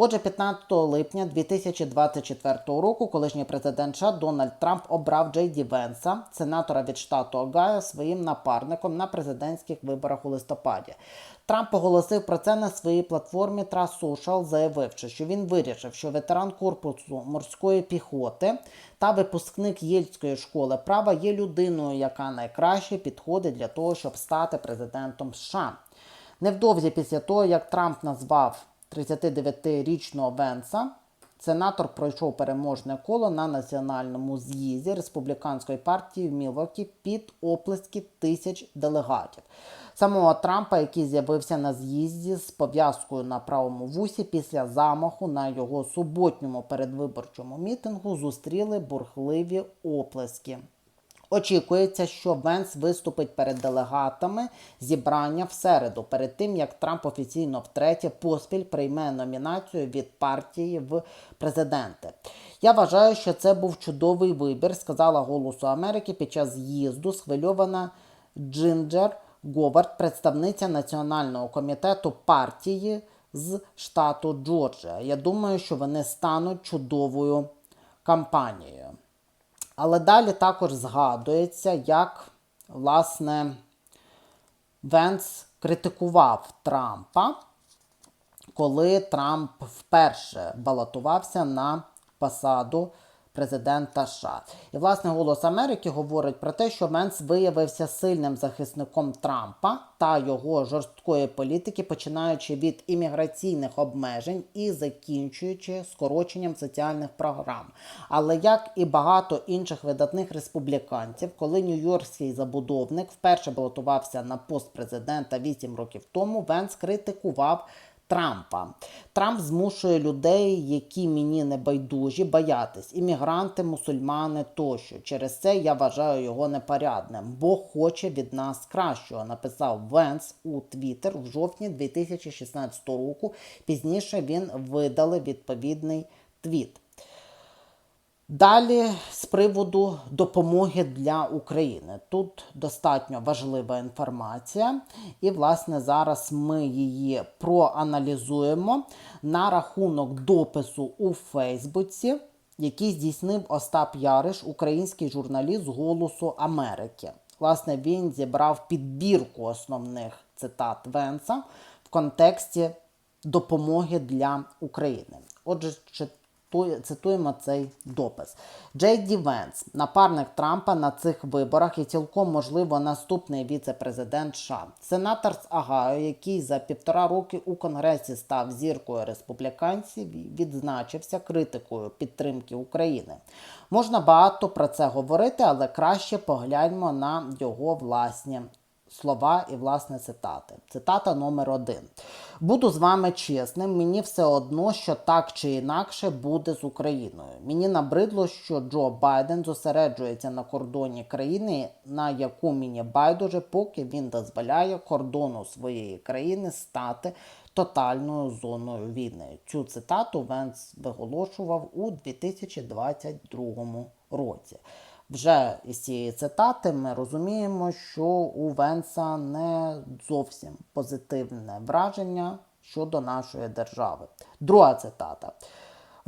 Отже, 15 липня 2024 року колишній президент США Дональд Трамп обрав Джей Ді Венса, сенатора від штату Огайо, своїм напарником на президентських виборах у листопаді. Трамп оголосив про це на своїй платформі Trust Social, заявивши, що він вирішив, що ветеран корпусу морської піхоти та випускник Єльської школи права є людиною, яка найкраще підходить для того, щоб стати президентом США. Невдовзі після того, як Трамп назвав 39-річного Венса, сенатор пройшов переможне коло на національному з'їзді республіканської партії в Мілвокі під оплески тисяч делегатів. Самого Трампа, який з'явився на з'їзді з пов'язкою на правому вусі після замаху на його суботньому передвиборчому мітингу, зустріли бурхливі оплески. Очікується, що Венс виступить перед делегатами зібрання в середу, перед тим як Трамп офіційно втретє поспіль прийме номінацію від партії в президенти. Я вважаю, що це був чудовий вибір, сказала Голосу Америки під час з'їзду схвильована Джинджер Говард, представниця національного комітету партії з штату Джорджія. Я думаю, що вони стануть чудовою кампанією. Але далі також згадується, як власне Венс критикував Трампа, коли Трамп вперше балотувався на посаду президента США. І власне голос Америки говорить про те, що Венс виявився сильним захисником Трампа та його жорсткої політики, починаючи від імміграційних обмежень і закінчуючи скороченням соціальних програм. Але як і багато інших видатних республіканців, коли нью-йоркський забудовник вперше балотувався на пост президента 8 років тому, Венс критикував. Трампа. Трамп змушує людей, які мені не байдужі, боятись іммігранти, мусульмани тощо. Через це я вважаю його непорядним, бо хоче від нас кращого. Написав Венс у Твіттер в жовтні 2016 року. Пізніше він видали відповідний твіт. Далі з приводу допомоги для України. Тут достатньо важлива інформація, і, власне, зараз ми її проаналізуємо на рахунок допису у Фейсбуці, який здійснив Остап Яриш, український журналіст Голосу Америки. Власне, він зібрав підбірку основних цитат Венса в контексті допомоги для України. Отже, цитуємо цей допис. Джей Ді Венс, напарник Трампа на цих виборах і цілком можливо наступний віце-президент США. Сенатор з Агаю, який за півтора роки у Конгресі став зіркою республіканців, відзначився критикою підтримки України. Можна багато про це говорити, але краще погляньмо на його власні слова і власне цитати. Цитата номер один. Буду з вами чесним, мені все одно, що так чи інакше буде з Україною. Мені набридло, що Джо Байден зосереджується на кордоні країни, на яку мені байдуже, поки він дозволяє кордону своєї країни стати тотальною зоною війни. Цю цитату Венс виголошував у 2022 році. Вже із цієї цитати ми розуміємо, що у Венса не зовсім позитивне враження щодо нашої держави. Друга цитата.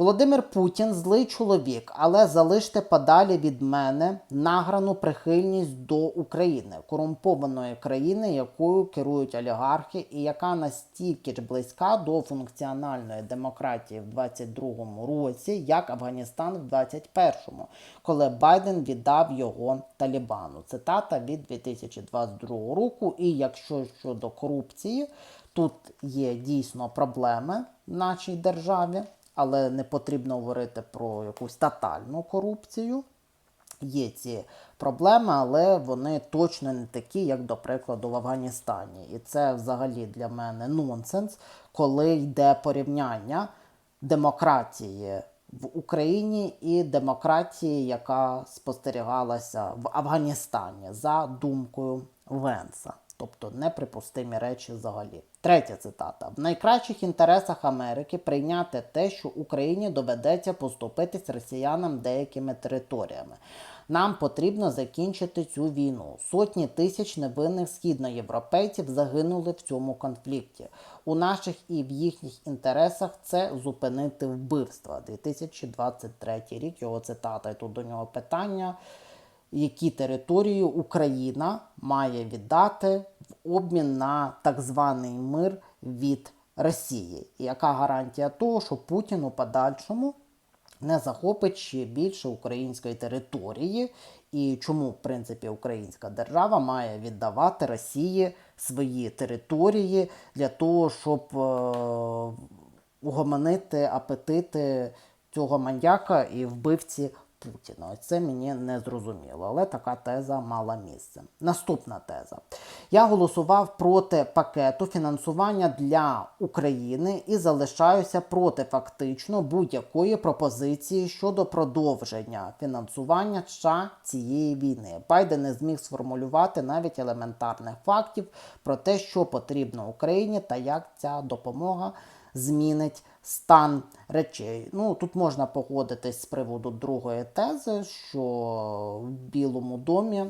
Володимир Путін злий чоловік, але залиште подалі від мене награну прихильність до України, корумпованої країни, якою керують олігархи, і яка настільки ж близька до функціональної демократії в 22-му році, як Афганістан в 21-му, коли Байден віддав його Талібану. Цитата від 2022 року. І якщо щодо корупції, тут є дійсно проблеми в нашій державі але не потрібно говорити про якусь тотальну корупцію. Є ці проблеми, але вони точно не такі, як, до прикладу, в Афганістані. І це взагалі для мене нонсенс, коли йде порівняння демократії в Україні і демократії, яка спостерігалася в Афганістані, за думкою Венса. Тобто неприпустимі речі взагалі. Третя цитата: в найкращих інтересах Америки прийняти те, що Україні доведеться поступитись росіянам деякими територіями. Нам потрібно закінчити цю війну. Сотні тисяч невинних східноєвропейців загинули в цьому конфлікті. У наших і в їхніх інтересах це зупинити вбивства. 2023 рік його цитата. І тут до нього питання які території Україна має віддати в обмін на так званий мир від Росії. І яка гарантія того, що Путін у подальшому не захопить ще більше української території, і чому, в принципі, українська держава має віддавати Росії свої території для того, щоб е, угомонити апетити цього маньяка і вбивці Путіна. Ось Це мені не зрозуміло, але така теза мала місце. Наступна теза. Я голосував проти пакету фінансування для України і залишаюся проти фактично будь-якої пропозиції щодо продовження фінансування США цієї війни. Байден не зміг сформулювати навіть елементарних фактів про те, що потрібно Україні та як ця допомога змінить стан речей. Ну, Тут можна погодитись з приводу другої тези, що в Білому домі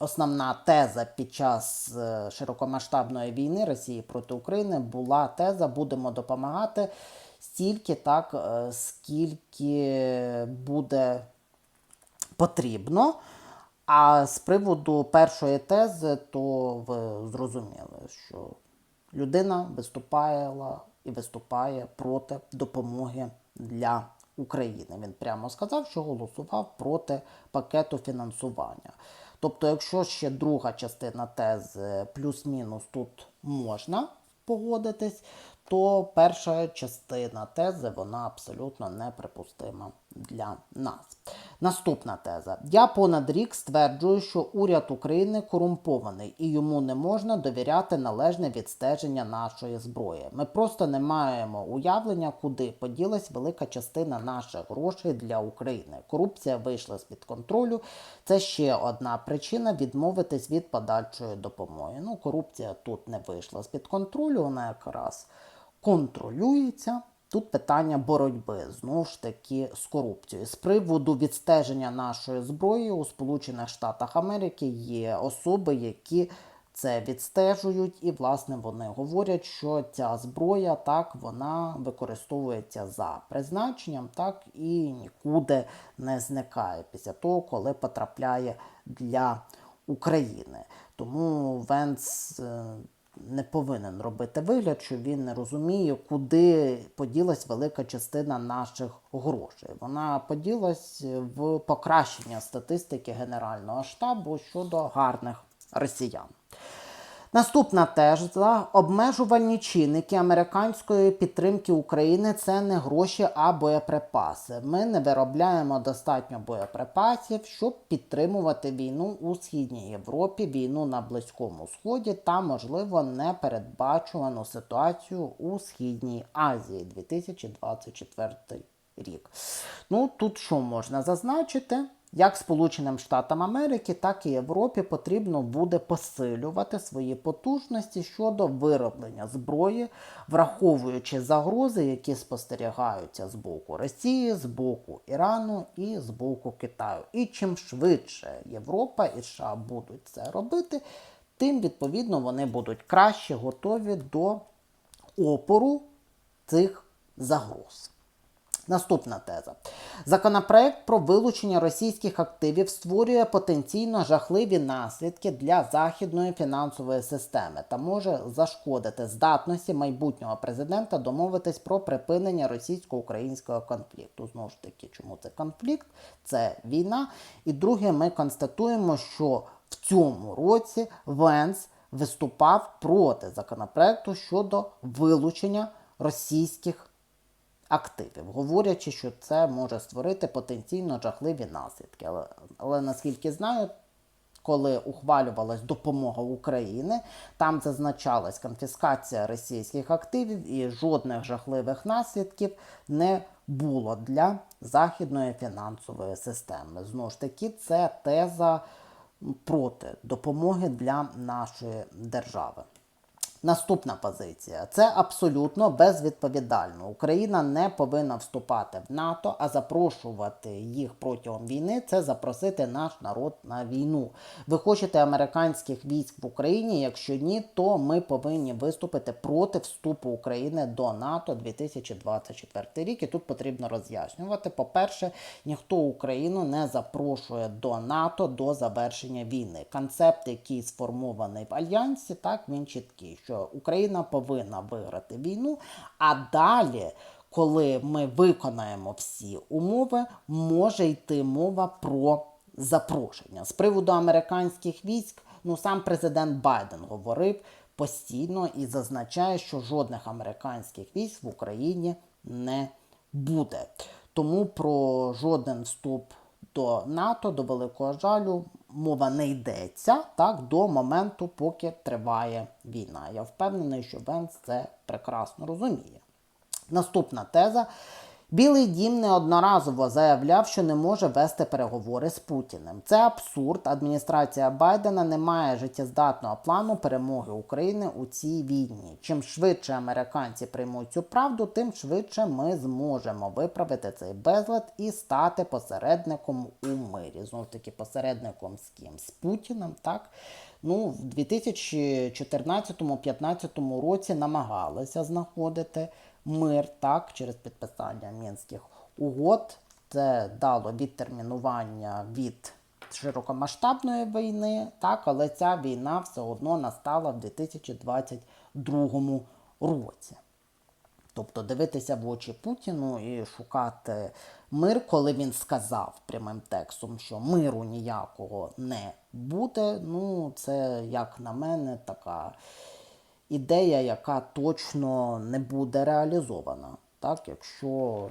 основна теза під час е, широкомасштабної війни Росії проти України була теза будемо допомагати стільки, так, е, скільки буде потрібно. А з приводу першої тези, то ви зрозуміли, що людина виступала і виступає проти допомоги для України. Він прямо сказав, що голосував проти пакету фінансування. Тобто, якщо ще друга частина тези плюс-мінус тут можна погодитись, то перша частина тези вона абсолютно неприпустима для нас. Наступна теза. Я понад рік стверджую, що уряд України корумпований і йому не можна довіряти належне відстеження нашої зброї. Ми просто не маємо уявлення, куди поділась велика частина наших грошей для України. Корупція вийшла з під контролю. Це ще одна причина відмовитись від подальшої допомоги. Ну, корупція тут не вийшла з під контролю, вона якраз контролюється. Тут питання боротьби знову ж таки з корупцією. З приводу відстеження нашої зброї у Сполучених Штатах Америки є особи, які це відстежують, і, власне, вони говорять, що ця зброя так вона використовується за призначенням, так і нікуди не зникає після того, коли потрапляє для України. Тому Венс. Не повинен робити вигляд, що він не розуміє, куди поділась велика частина наших грошей. Вона поділась в покращення статистики Генерального штабу щодо гарних росіян. Наступна теза – обмежувальні чинники американської підтримки України це не гроші, а боєприпаси. Ми не виробляємо достатньо боєприпасів, щоб підтримувати війну у Східній Європі, війну на Близькому Сході та, можливо, непередбачувану ситуацію у Східній Азії 2024 рік. Ну тут що можна зазначити? Як Сполученим Штатам Америки, так і Європі потрібно буде посилювати свої потужності щодо вироблення зброї, враховуючи загрози, які спостерігаються з боку Росії, з боку Ірану і з боку Китаю. І чим швидше Європа і США будуть це робити, тим відповідно вони будуть краще готові до опору цих загроз. Наступна теза. Законопроект про вилучення російських активів створює потенційно жахливі наслідки для західної фінансової системи та може зашкодити здатності майбутнього президента домовитись про припинення російсько-українського конфлікту. Знову ж таки, чому це конфлікт? Це війна. І друге, ми констатуємо, що в цьому році Венс виступав проти законопроекту щодо вилучення російських активів, говорячи, що це може створити потенційно жахливі наслідки. Але, але наскільки знаю, коли ухвалювалась допомога України, там зазначалась конфіскація російських активів і жодних жахливих наслідків не було для західної фінансової системи. Знову ж таки, це теза проти допомоги для нашої держави. Наступна позиція це абсолютно безвідповідально. Україна не повинна вступати в НАТО, а запрошувати їх протягом війни це запросити наш народ на війну. Ви хочете американських військ в Україні? Якщо ні, то ми повинні виступити проти вступу України до НАТО 2024 рік. І тут потрібно роз'яснювати. По-перше, ніхто Україну не запрошує до НАТО до завершення війни. Концепт, який сформований в альянсі, так він чіткий, що Україна повинна виграти війну, а далі. Коли ми виконаємо всі умови, може йти мова про запрошення. З приводу американських військ, ну сам президент Байден говорив постійно і зазначає, що жодних американських військ в Україні не буде. Тому про жоден вступ до НАТО, до великого жалю, мова не йдеться так до моменту, поки триває війна. Я впевнений, що Венс це прекрасно розуміє. Наступна теза. Білий дім неодноразово заявляв, що не може вести переговори з Путіним. Це абсурд. Адміністрація Байдена не має життєздатного плану перемоги України у цій війні. Чим швидше американці приймуть цю правду, тим швидше ми зможемо виправити цей безлад і стати посередником у мирі. Знову ж таки, посередником з ким? З Путіним, так? Ну, в 2014-2015 році намагалися знаходити мир так, через підписання мінських угод. Це дало відтермінування від широкомасштабної війни, так, але ця війна все одно настала в 2022 році. Тобто дивитися в очі Путіну і шукати мир, коли він сказав прямим текстом, що миру ніякого не буде. Ну, це, як на мене, така ідея, яка точно не буде реалізована. Так, якщо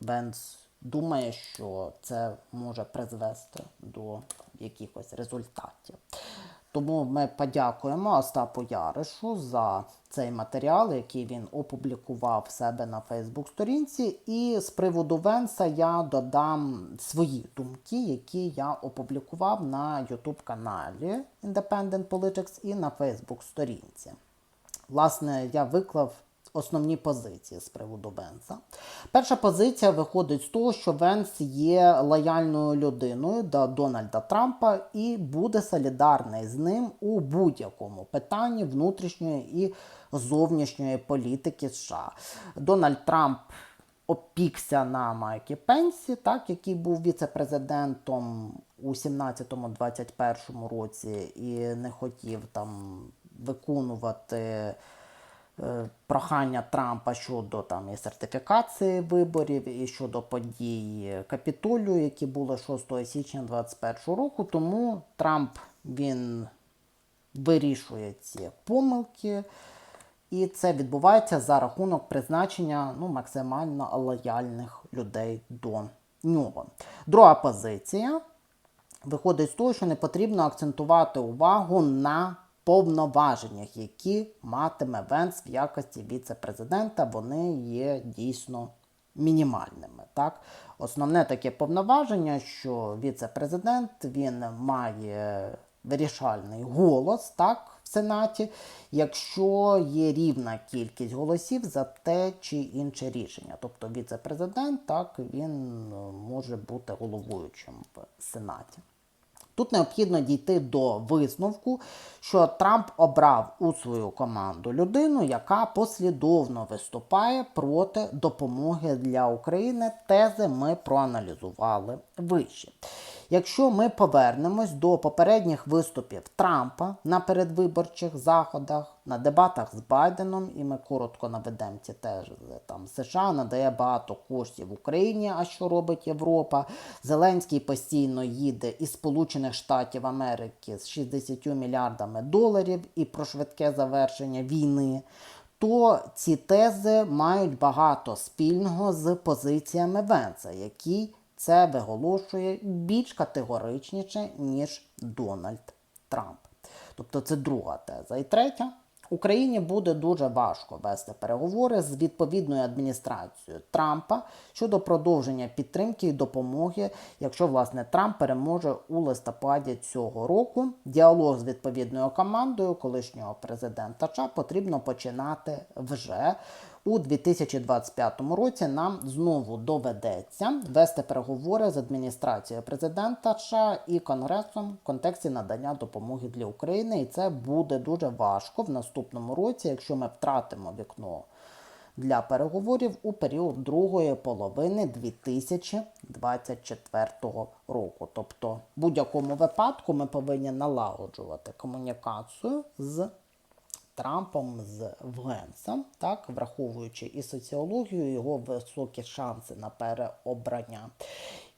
Венс думає, що це може призвести до якихось результатів. Тому ми подякуємо Остапу Яришу за цей матеріал, який він опублікував в себе на Фейсбук-сторінці. І з приводу Венса я додам свої думки, які я опублікував на YouTube каналі Independent Politics і на Фейсбук-сторінці. Власне, я виклав основні позиції з приводу Венса. Перша позиція виходить з того, що Венс є лояльною людиною до Дональда Трампа і буде солідарний з ним у будь-якому питанні внутрішньої і зовнішньої політики США. Дональд Трамп опікся на Майкі Пенсі, так, який був віце-президентом у 17-21 році і не хотів там виконувати е, прохання Трампа щодо там і сертифікації виборів, і щодо подій капітолію, які були 6 січня 2021 року. Тому Трамп він вирішує ці помилки. І це відбувається за рахунок призначення ну, максимально лояльних людей до нього. Друга позиція виходить з того, що не потрібно акцентувати увагу на повноваженнях, які матиме Венс в якості віце-президента. Вони є дійсно мінімальними. Так? Основне таке повноваження, що віце-президент він має вирішальний голос так, в Сенаті, якщо є рівна кількість голосів за те чи інше рішення. Тобто віце-президент так, він е, може бути головуючим в Сенаті. Тут необхідно дійти до висновку, що Трамп обрав у свою команду людину, яка послідовно виступає проти допомоги для України. Тези ми проаналізували вище. Якщо ми повернемось до попередніх виступів Трампа на передвиборчих заходах, на дебатах з Байденом, і ми коротко наведемо ці тези, там США надає багато коштів Україні, а що робить Європа. Зеленський постійно їде із Сполучених Штатів Америки з 60 мільярдами доларів і про швидке завершення війни. То ці тези мають багато спільного з позиціями Венса, який це виголошує більш категоричніше, ніж Дональд Трамп. Тобто це друга теза. І третя Україні буде дуже важко вести переговори з відповідною адміністрацією Трампа щодо продовження підтримки і допомоги, якщо власне Трамп переможе у листопаді цього року. Діалог з відповідною командою колишнього президента США потрібно починати вже. У 2025 році нам знову доведеться вести переговори з адміністрацією президента США і Конгресом в контексті надання допомоги для України, і це буде дуже важко в наступному році, якщо ми втратимо вікно для переговорів у період другої половини 2024 року. Тобто, в будь-якому випадку ми повинні налагоджувати комунікацію з Трампом з Вгенсом, так, враховуючи і соціологію, його високі шанси на переобрання,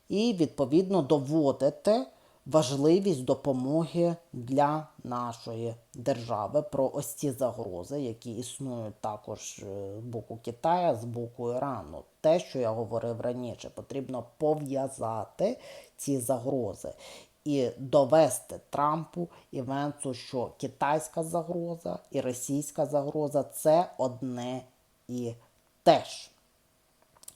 і відповідно доводити важливість допомоги для нашої держави про ось ці загрози, які існують також е, з боку Китаю, з боку Ірану. Те, що я говорив раніше, потрібно пов'язати ці загрози і довести Трампу і Венцу, що китайська загроза і російська загроза це одне і те ж.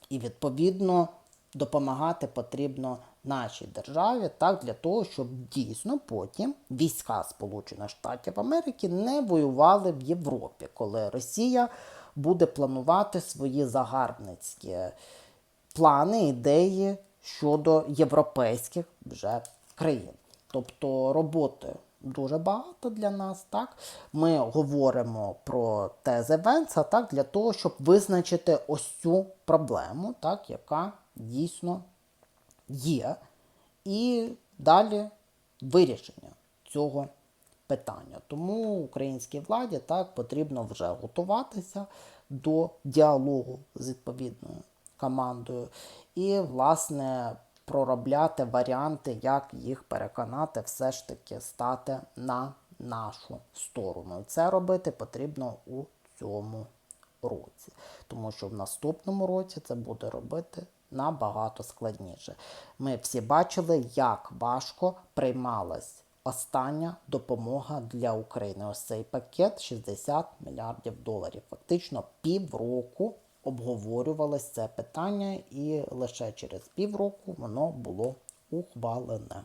І відповідно допомагати потрібно нашій державі так для того, щоб дійсно потім війська Сполучених Штатів Америки не воювали в Європі, коли Росія буде планувати свої загарбницькі плани, ідеї щодо європейських вже країн. Тобто роботи дуже багато для нас. Так? Ми говоримо про тези Венца так, для того, щоб визначити ось цю проблему, так, яка дійсно є. І далі вирішення цього питання. Тому українській владі так потрібно вже готуватися до діалогу з відповідною командою і, власне, проробляти варіанти, як їх переконати, все ж таки стати на нашу сторону. Це робити потрібно у цьому році, тому що в наступному році це буде робити набагато складніше. Ми всі бачили, як важко приймалась остання допомога для України. Ось цей пакет 60 мільярдів доларів. Фактично півроку обговорювалось це питання, і лише через півроку воно було ухвалене.